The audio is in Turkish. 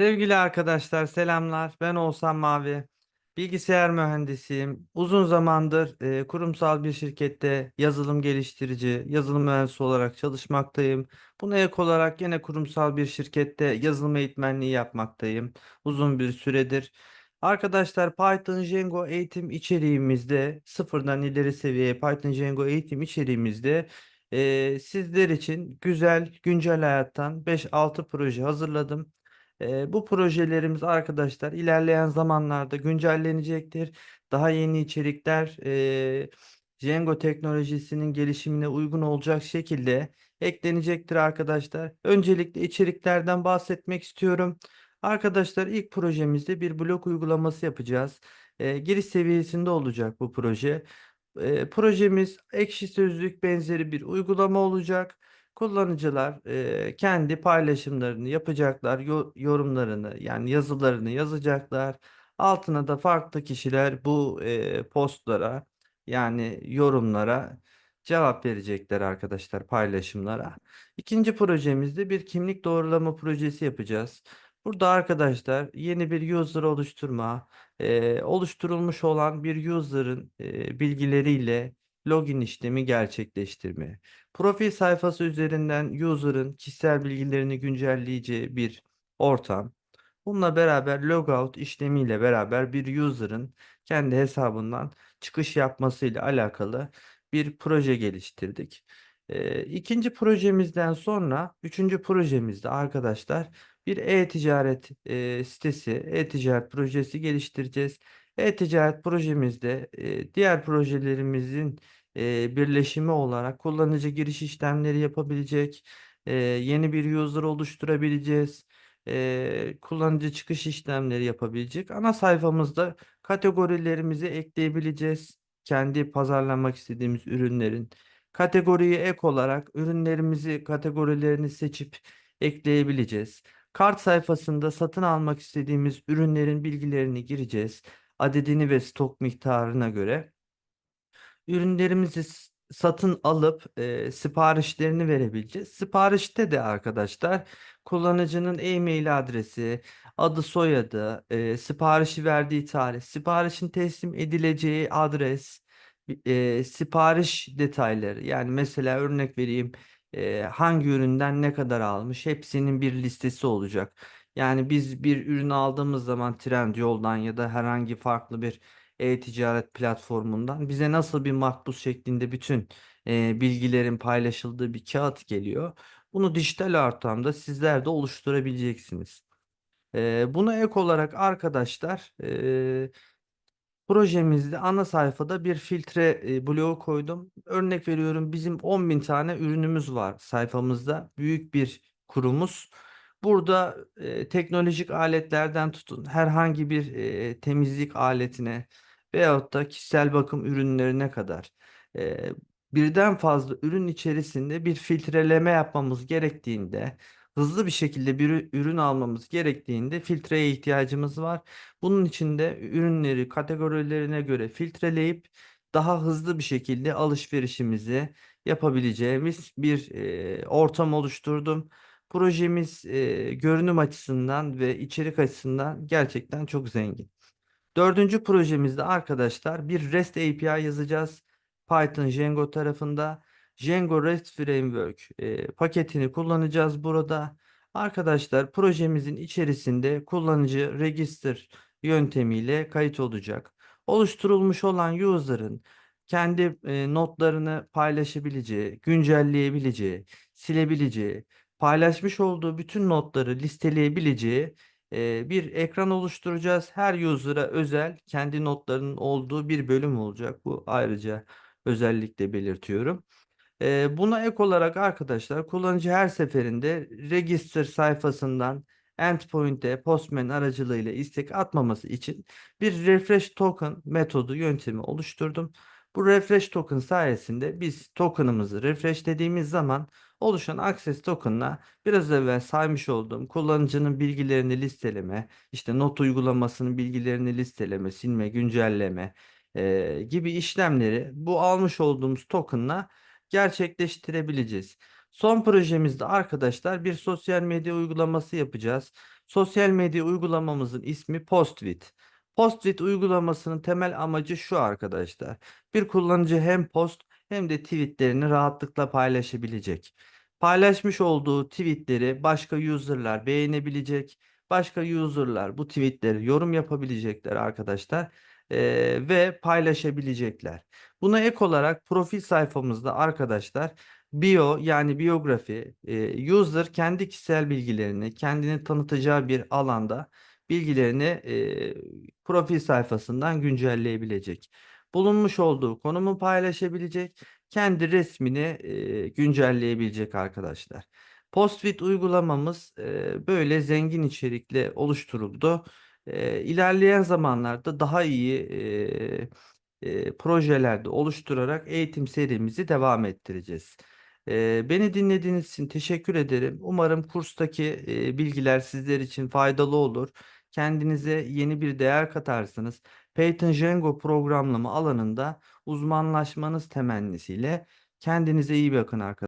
Sevgili arkadaşlar, selamlar. Ben Oğuzhan Mavi. Bilgisayar mühendisiyim. Uzun zamandır e, kurumsal bir şirkette yazılım geliştirici, yazılım mühendisi olarak çalışmaktayım. Buna ek olarak yine kurumsal bir şirkette yazılım eğitmenliği yapmaktayım. Uzun bir süredir. Arkadaşlar Python Django eğitim içeriğimizde sıfırdan ileri seviye Python Django eğitim içeriğimizde e, sizler için güzel, güncel hayattan 5-6 proje hazırladım. Eee, bu projelerimiz arkadaşlar ilerleyen zamanlarda güncellenecektir. Daha yeni içerikler eee Django teknolojisinin gelişimine uygun olacak şekilde eklenecektir arkadaşlar. Öncelikle içeriklerden bahsetmek istiyorum. Arkadaşlar ilk projemizde bir blok uygulaması yapacağız. Eee, giriş seviyesinde olacak bu proje. Eee, projemiz ekşi sözlük benzeri bir uygulama olacak. Kullanıcılar eee, kendi paylaşımlarını yapacaklar, yo- yorumlarını yani yazılarını yazacaklar. Altına da farklı kişiler bu eee, postlara yani yorumlara cevap verecekler arkadaşlar paylaşımlara. İkinci projemizde bir kimlik doğrulama projesi yapacağız. Burada arkadaşlar yeni bir user oluşturma, eee, oluşturulmuş olan bir user'ın eee, bilgileriyle login işlemi gerçekleştirme. Profil sayfası üzerinden user'ın kişisel bilgilerini güncelleyeceği bir ortam. Bununla beraber logout işlemiyle beraber bir user'ın kendi hesabından çıkış yapmasıyla alakalı bir proje geliştirdik. Ee, ikinci projemizden sonra üçüncü projemizde arkadaşlar bir e-ticaret e, sitesi, e-ticaret projesi geliştireceğiz. E-ticaret projemizde e, diğer projelerimizin e, birleşimi olarak kullanıcı giriş işlemleri yapabilecek, e, yeni bir user oluşturabileceğiz, e, kullanıcı çıkış işlemleri yapabilecek. Ana sayfamızda kategorilerimizi ekleyebileceğiz. Kendi pazarlamak istediğimiz ürünlerin kategoriye ek olarak ürünlerimizi kategorilerini seçip ekleyebileceğiz. Kart sayfasında satın almak istediğimiz ürünlerin bilgilerini gireceğiz. Adedini ve stok miktarına göre ürünlerimizi satın alıp e, siparişlerini verebileceğiz. Siparişte de arkadaşlar kullanıcının e-mail adresi, adı soyadı, e, siparişi verdiği tarih, siparişin teslim edileceği adres, e, sipariş detayları yani mesela örnek vereyim e, hangi üründen ne kadar almış hepsinin bir listesi olacak. Yani biz bir ürün aldığımız zaman Trendyol'dan ya da herhangi farklı bir e-ticaret platformundan bize nasıl bir makbuz şeklinde bütün e, bilgilerin paylaşıldığı bir kağıt geliyor. Bunu dijital ortamda sizler de oluşturabileceksiniz. E, buna ek olarak arkadaşlar e, projemizde ana sayfada bir filtre e, bloğu koydum. Örnek veriyorum bizim 10.000 tane ürünümüz var sayfamızda. Büyük bir kurumuz. Burada e, teknolojik aletlerden tutun herhangi bir e, temizlik aletine veyahut da kişisel bakım ürünlerine kadar e, birden fazla ürün içerisinde bir filtreleme yapmamız gerektiğinde hızlı bir şekilde bir ürün almamız gerektiğinde filtreye ihtiyacımız var. Bunun için de ürünleri kategorilerine göre filtreleyip daha hızlı bir şekilde alışverişimizi yapabileceğimiz bir e, ortam oluşturdum. Projemiz e, görünüm açısından ve içerik açısından gerçekten çok zengin. Dördüncü projemizde arkadaşlar bir REST API yazacağız. Python Django tarafında. Django REST Framework e, paketini kullanacağız burada. Arkadaşlar projemizin içerisinde kullanıcı register yöntemiyle kayıt olacak. Oluşturulmuş olan user'ın kendi e, notlarını paylaşabileceği, güncelleyebileceği, silebileceği, paylaşmış olduğu bütün notları listeleyebileceği bir ekran oluşturacağız. Her user'a özel kendi notlarının olduğu bir bölüm olacak. Bu ayrıca özellikle belirtiyorum. Buna ek olarak arkadaşlar kullanıcı her seferinde register sayfasından endpoint'e Postman aracılığıyla istek atmaması için bir refresh token metodu yöntemi oluşturdum. Bu refresh token sayesinde biz token'ımızı refresh dediğimiz zaman oluşan access token'la biraz evvel saymış olduğum kullanıcının bilgilerini listeleme, işte not uygulamasının bilgilerini listeleme, silme, güncelleme e, gibi işlemleri bu almış olduğumuz token'la gerçekleştirebileceğiz. Son projemizde arkadaşlar bir sosyal medya uygulaması yapacağız. Sosyal medya uygulamamızın ismi Postwit. Postwit uygulamasının temel amacı şu arkadaşlar. Bir kullanıcı hem post hem de tweetlerini rahatlıkla paylaşabilecek. Paylaşmış olduğu tweetleri başka user'lar beğenebilecek. Başka user'lar bu tweetleri yorum yapabilecekler arkadaşlar eee, ve paylaşabilecekler. Buna ek olarak profil sayfamızda arkadaşlar bio yani biyografi e, user kendi kişisel bilgilerini kendini tanıtacağı bir alanda bilgilerini e, profil sayfasından güncelleyebilecek. Bulunmuş olduğu konumu paylaşabilecek, kendi resmini e, güncelleyebilecek arkadaşlar. Postfit uygulamamız e, böyle zengin içerikle oluşturuldu. E, ilerleyen zamanlarda daha iyi e, e, projelerde oluşturarak eğitim serimizi devam ettireceğiz. E, beni dinlediğiniz için teşekkür ederim. Umarım kurstaki e, bilgiler sizler için faydalı olur. Kendinize yeni bir değer katarsınız. Python Django programlama alanında uzmanlaşmanız temennisiyle kendinize iyi bakın arkadaşlar.